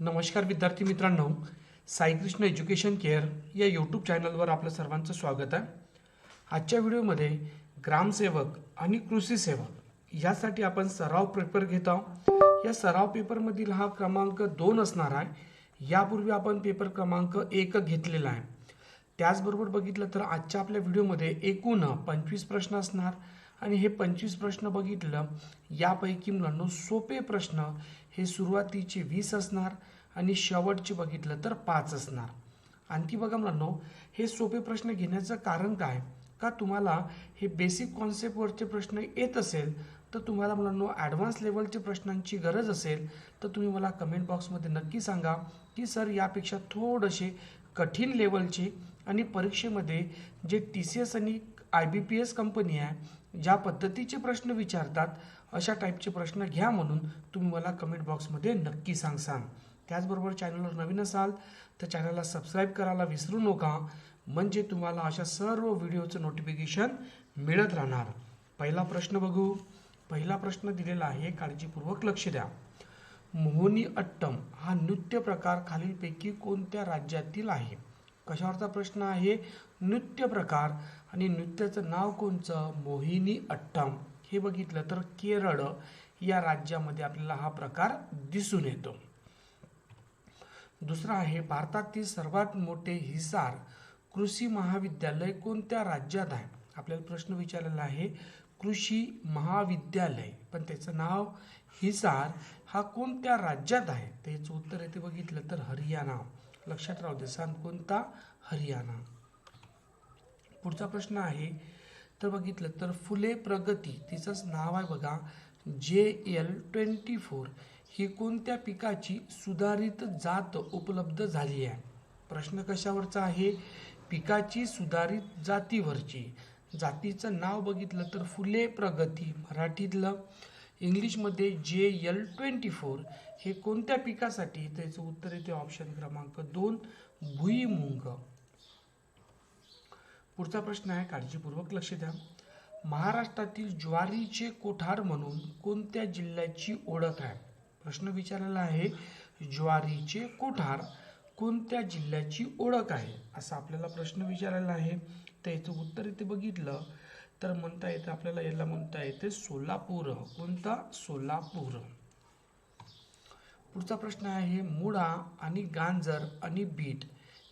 नमस्कार विद्यार्थी मित्रांनो साईकृष्ण एज्युकेशन केअर या यूट्यूब चॅनलवर आपलं सर्वांचं स्वागत आहे. आजच्या व्हिडिओमध्ये ग्रामसेवक आणि कृषी सेवक यासाठी आपण सराव पेपर घेत आहोत. या सराव पेपरमधील हा क्रमांक दोन असणार आहे. यापूर्वी आपण पेपर क्रमांक एक घेतलेला आहे. त्याचबरोबर बघितलं तर आजच्या आपल्या व्हिडिओमध्ये एकूण पंचवीस प्रश्न असणार. आणि हे पंचवीस प्रश्न बघितलं यापैकी मुलांनो सोपे प्रश्न हे सुरुवातीचे वीस असणार आणि शेवटचे बघितलं तर पाच असणार. आणखी बघा मुलांनो हे सोपे प्रश्न घेण्याचं कारण काय? का तुम्हाला हे बेसिक कॉन्सेप्टवरचे प्रश्न येत असेल तर तुम्हाला मुलांनो ॲडव्हान्स लेवलचे प्रश्नांची गरज असेल तर तुम्ही मला कमेंट बॉक्समध्ये नक्की सांगा की सर यापेक्षा थोडेसे कठीण लेवलचे आणि परीक्षेमध्ये जे टी सी एस आणि I B P S company आहे ज्या पद्धतीचे प्रश्न विचारतात अशा टाईपचे प्रश्न घ्या म्हणून तुम्ही मला कमेंट बॉक्समध्ये नक्की सांगसान त्याचबरोबर चॅनलवर नवीन असाल तर चॅनलला सबस्क्राईब करायला विसरू नका. म्हणजे तुम्हाला अशा सर्व व्हिडिओचं नोटिफिकेशन मिळत राहणार. पहिला प्रश्न बघू. पहिला प्रश्न दिलेला आहे काळजीपूर्वक लक्ष द्या. मोहनी अट्टम हा नृत्य प्रकार खालीलपैकी कोणत्या राज्यातील आहे? कशावरचा प्रश्न आहे? नृत्य प्रकार. आणि नृत्याचं नाव कोणचं? मोहिनी अट्टम. हे बघितलं तर केरळ या राज्यामध्ये आपल्याला हा प्रकार दिसून येतो. दुसरा आहे भारतातील सर्वात मोठे हिसार कृषी महाविद्यालय कोणत्या राज्यात आहे? आपल्याला प्रश्न विचारलेला आहे कृषी महाविद्यालय. पण त्याचं नाव हिसार हा कोणत्या राज्यात आहे? त्याचं उत्तर येते बघितलं तर हरियाणा. लक्षात राहू दे. सांग कोणता हरियाणा. पुढचा प्रश्न आहे तर बघितलं तर फुले प्रगती तिचंच नाव आहे बघा जे एल ट्वेंटी फोर. ही कोणत्या पिकाची सुधारित जात उपलब्ध झाली आहे? प्रश्न कशावरचा आहे? पिकाची सुधारित जातीवरची. जातीचं नाव बघितलं तर फुले प्रगती मराठीतलं इंग्लिशमध्ये जे एल ट्वेंटी फोर हे कोणत्या पिकासाठी? त्याचं उत्तर येते ऑप्शन क्रमांक दोन भुईमुंग. पुढचा प्रश्न आहे काळजीपूर्वक लक्ष द्या. महाराष्ट्रातील ज्वारीचे कोठार म्हणून कोणत्या जिल्ह्याची ओळख आहे? प्रश्न विचारलेला आहे ज्वारीचे कोठार कोणत्या जिल्ह्याची ओळख आहे? असा आपल्याला प्रश्न विचारलेला आहे. त्याचं उत्तर इथे बघितलं. तर म्हणता येतं आपल्याला याला म्हणता येते सोलापूर. कोणता? सोलापूर. पुढचा प्रश्न आहे मुळा आणि गांजर आणि बीट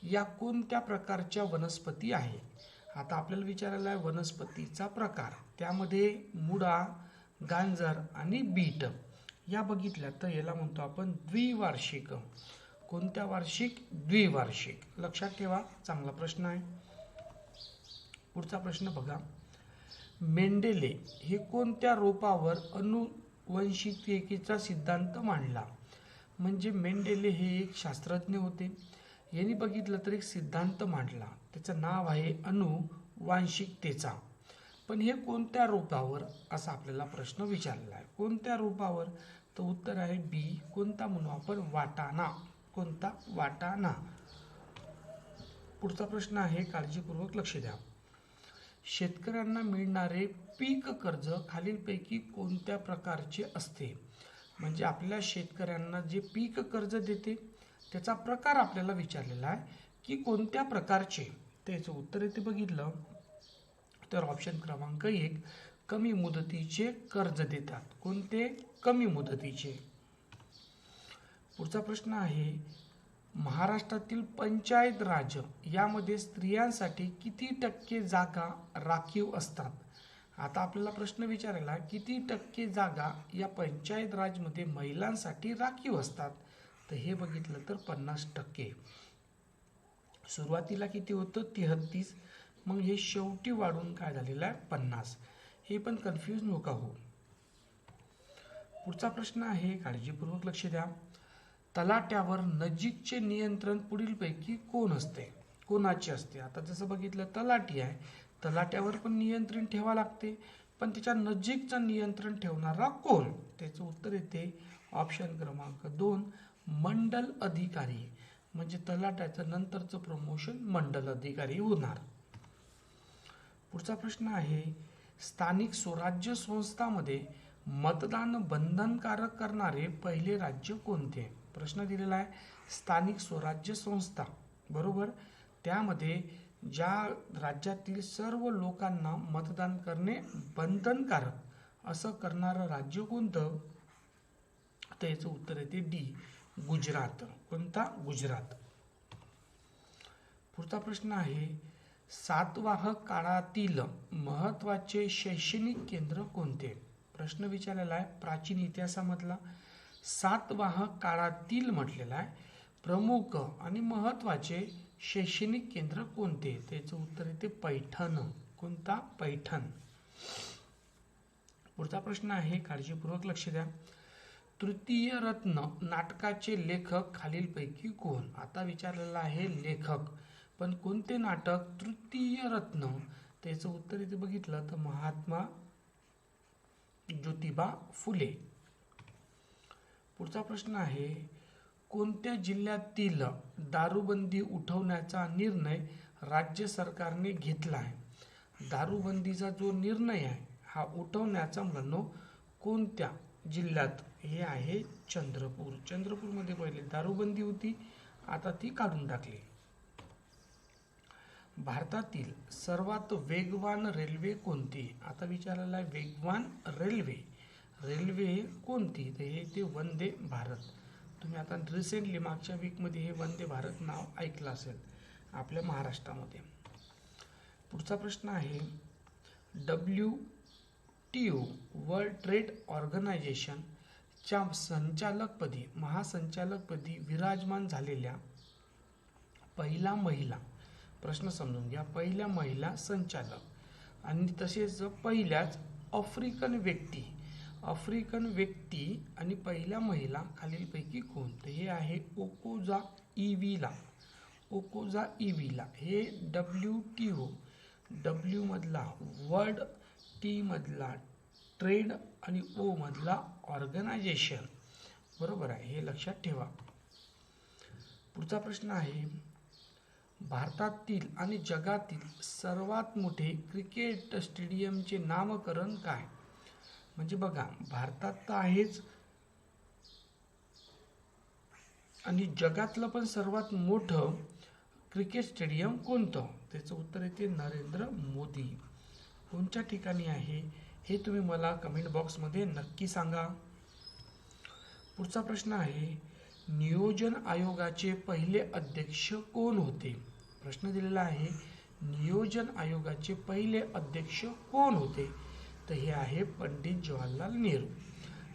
या कोणत्या प्रकारच्या वनस्पती आहे? आता आपल्याला विचारायला आहे वनस्पतीचा प्रकार. त्यामध्ये मुळा गांजर आणि बीट या बघितल्या तर याला म्हणतो आपण द्विवार्षिक. कोणत्या वार्षिक? द्विवार्षिक. लक्षात ठेवा चांगला प्रश्न आहे. पुढचा प्रश्न बघा. मेंडेले हे कोणत्या रोपावर अनुवंशिकतेचा सिद्धांत मांडला? म्हणजे मेंडेले हे एक शास्त्रज्ञ होते. यांनी बघितलं तर एक सिद्धांत मांडला. त्याचं नाव आहे अनुवांशिकतेचा. पण हे कोणत्या रोपावर? असा आपल्याला प्रश्न विचारलेला आहे. कोणत्या रोपावर? तर उत्तर आहे बी. कोणता म्हणू आपण? वाटाणा. कोणता? वाटाणा. पुढचा प्रश्न आहे काळजीपूर्वक लक्ष द्या. शेतकऱ्यांना मिळणारे पीक कर्ज खालीलपैकी कोणत्या प्रकारचे असते? म्हणजे आपल्या शेतकऱ्यांना जे पीक कर्ज देते त्याचा प्रकार आपल्याला विचारलेला आहे की कोणत्या प्रकारचे? त्याचं उत्तर येते बघितलं. तर ऑप्शन क्रमांक एक कमी मुदतीचे कर्ज देतात. कोणते? कमी मुदतीचे. पुढचा प्रश्न आहे महाराष्ट्रातील पंचायत राज यामध्ये स्त्रियांसाठी किती टक्के जागा राखीव असतात? आता आपल्याला प्रश्न विचारायला किती टक्के जागा या पंचायत राजमध्ये महिलांसाठी राखीव असतात? तर हे बघितलं तर पन्नास टक्के. सुरुवातीला किती होतं? तेहत्तीस मग हे शेवटी वाढून काय झालेलं आहे? पन्नास. हे पण कन्फ्यूज नका हो पुढचा प्रश्न आहे काळजीपूर्वक लक्ष द्या. तलाट्यावर नजीकचे नियंत्रण पुढीलपैकी कोण असते? कोणाचे असते? आता जसं बघितलं तलाटी आहे. तलाट्यावर पण नियंत्रण ठेवा लागते. पण त्याच्या नजीकचं नियंत्रण ठेवणारा कोण? त्याचं उत्तर येते ऑप्शन क्रमांक दोन मंडल अधिकारी. म्हणजे तलाट्याचं नंतरचं प्रमोशन मंडल अधिकारी होणार. पुढचा प्रश्न आहे स्थानिक स्वराज्य संस्थामध्ये मतदान बंधनकारक करणारे पहिले राज्य कोणते? प्रश्न दिलेला आहे. स्थानिक स्वराज्य संस्था बरोबर? त्यामध्ये ज्या राज्यातील सर्व लोकांना मतदान करणे बंधनकारक असं करणारं राज्य कोणतं? तर याचं उत्तर येते डी गुजरात. कोणता? गुजरात. पुढचा प्रश्न आहे सातवाहक काळातील महत्त्वाचे शैक्षणिक केंद्र कोणते? प्रश्न विचारलेला आहे प्राचीन इतिहासामधला. सातवाहक काळातील म्हटलेलं आहे. प्रमुख आणि महत्त्वाचे शैक्षणिक केंद्र कोणते? त्याचं उत्तर येते पैठण. कोणता? पैठण. पुढचा प्रश्न आहे काळजीपूर्वक लक्ष द्या. तृतीय रत्न नाटकाचे लेखक खालीलपैकी कोण? आता विचारलेला आहे लेखक. पण कोणते नाटक तृतीय रत्न? त्याचं उत्तर इथे बघितलं तर महात्मा ज्योतिबा फुले. पुढचा प्रश्न आहे कोणत्या जिल्ह्यातील दारूबंदी उठवण्याचा निर्णय राज्य सरकारने घेतला आहे? दारूबंदीचा जो निर्णय आहे हा उठवण्याचा म्हणणं कोणत्या जिल्ह्यात? हे आहे चंद्रपूर. चंद्रपूरमध्ये पहिले दारूबंदी होती आता ती काढून टाकली. भारतातील सर्वात वेगवान रेल्वे कोणती? आता विचारायला आहे वेगवान रेल्वे. रेल्वे कोणती? तर हे ते वंदे भारत. तुम्ही आता रिसेंटली मागच्या वीकमध्ये हे वंदे भारत नाव ऐकलं असेल आपल्या महाराष्ट्रामध्ये. पुढचा प्रश्न आहे W T O world trade ऑर्गनायझेशनच्या संचालकपदी महासंचालकपदी विराजमान झालेल्या पहिला महिला प्रश्न समजून घ्या पहिल्या महिला संचालक. आणि तसेच पहिल्याच आफ्रिकन व्यक्ती आफ्रिकन व्यक्ती आणि पहिल्या महिला खालीलपैकी कोण तर हे आहे ओकोजा इविला. ओकोजा इविला हे डब्ल्यू टी ओ. डब्ल्यूमधला वर्ल्ड टीमधला ट्रेड आणि ओमधला ऑर्गनायझेशन. बरोबर आहे हे लक्षात ठेवा. पुढचा प्रश्न आहे भारतातील आणि जगातील सर्वात मोठे क्रिकेट स्टेडियमचे नामकरण काय? म्हणजे बघा भारतात तर आहेच. आणि जगातलं पण सर्वात मोठं क्रिकेट स्टेडियम कोणतं? त्याचं उत्तर येते नरेंद्र मोदी. कोणत्या ठिकाणी आहे? हे तुम्ही मला कमेंट बॉक्समध्ये नक्की सांगा. पुढचा प्रश्न आहे नियोजन आयोगाचे पहिले अध्यक्ष कोण होते? प्रश्न दिलेला आहे नियोजन आयोगाचे पहिले अध्यक्ष कोण होते? तर हे आहे पंडित जवाहरलाल नेहरू.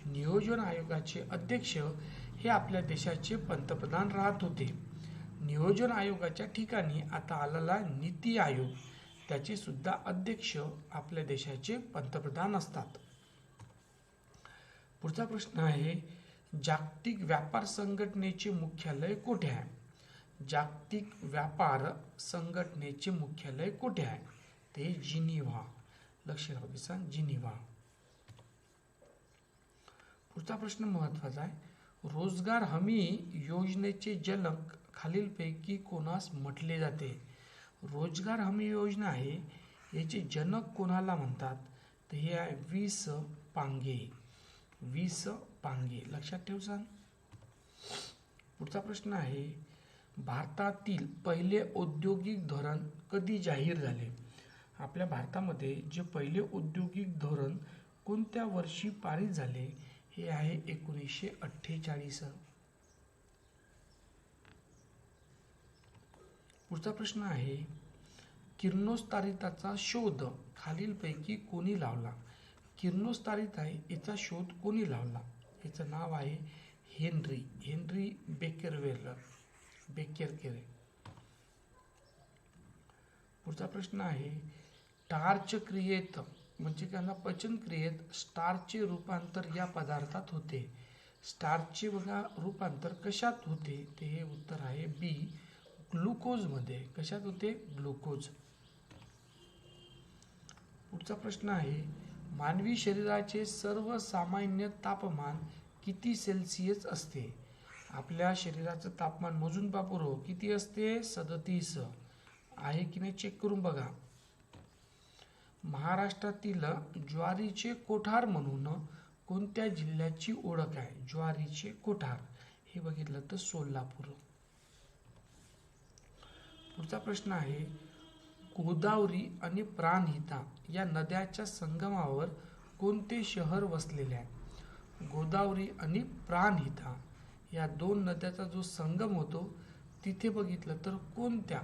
नियोजन आयोगाचे अध्यक्ष हे आपल्या देशाचे पंतप्रधान राहत होते. नियोजन आयोगाच्या ठिकाणी आता आलेला नीती आयोग त्याचे सुद्धा अध्यक्ष आपल्या देशाचे पंतप्रधान असतात. पुढचा प्रश्न आहे जागतिक व्यापार संघटनेचे मुख्यालय कुठे आहे? जागतिक व्यापार संघटनेचे मुख्यालय कुठे आहे? ते जिनिव्हा. लक्ष द्या जिनिव्हा पुढचा प्रश्न महत्त्वाचा आहे. रोजगार हमी योजनेचे जनक खालीलपैकी कोणास म्हटले जाते? रोजगार हमी योजना आहे याचे जनक कोणाला म्हणतात? तर हे आहे वीस पांगे. वीस पांगे. लक्षात ठेव सांग पुढचा प्रश्न आहे भारतातील पहिले औद्योगिक धोरण कधी जाहीर झाले? आपल्या भारतामध्ये जे पहिले औद्योगिक धोरण कोणत्या वर्षी पारित झाले हे आहे एकोणीसशे अठ्ठेचाळीस. पुढचा प्रश्न आहे किरणोस्तारिताचा शोध खालीलपैकी कोणी लावला? किरणोस्तारित आहे याचा शोध कोणी लावला? याचं नाव आहे हेनरी हेनरी बेकेरवेलर बेकेरकेरे. पुढचा प्रश्न आहे स्टार्च क्रियेत म्हणजे त्यांना पचन क्रियेत स्टार्चचे रूपांतर या पदार्थात होते. स्टार्चचे बघा रूपांतर कशात होते? ते हे उत्तर आहे बी ग्लुकोजमध्ये. कशात होते? ग्लुकोज. पुढचा प्रश्न आहे मानवी शरीराचे सर्वसामान्य तापमान किती सेल्सिअस असते? आपल्या शरीराचं तापमान मोजून बापुरो किती असते? सदतीस. आहे की नाही? चेक करून बघा. महाराष्ट्रातील ज्वारीचे कोठार म्हणून कोणत्या जिल्ह्याची ओळख आहे? ज्वारीचे कोठार. हे बघितलं तर सोलापूर. पुढचा प्रश्न आहे गोदावरी आणि प्राणहिता या नद्याच्या संगमावर कोणते शहर वसलेले आहे? गोदावरी आणि प्राणहिता या दोन नद्याचा जो संगम होतो तिथे बघितलं तर कोणत्या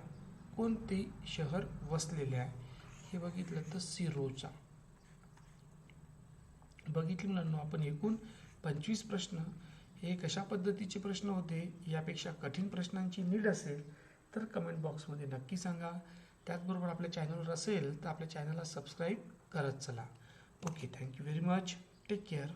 कोणते शहर वसलेले आहे? हे बघितलं तर सिरोचा. बघितले मुलांना आपण एकूण पंचवीस प्रश्न हे कशा पद्धतीचे प्रश्न होते यापेक्षा कठीण प्रश्नांची नीड असेल तर कमेंट बॉक्समध्ये नक्की सांगा. त्याचबरोबर आपल्या चॅनलवर असेल तर आपल्या चॅनलला सबस्क्राईब करत चला. Okay thank you very much take care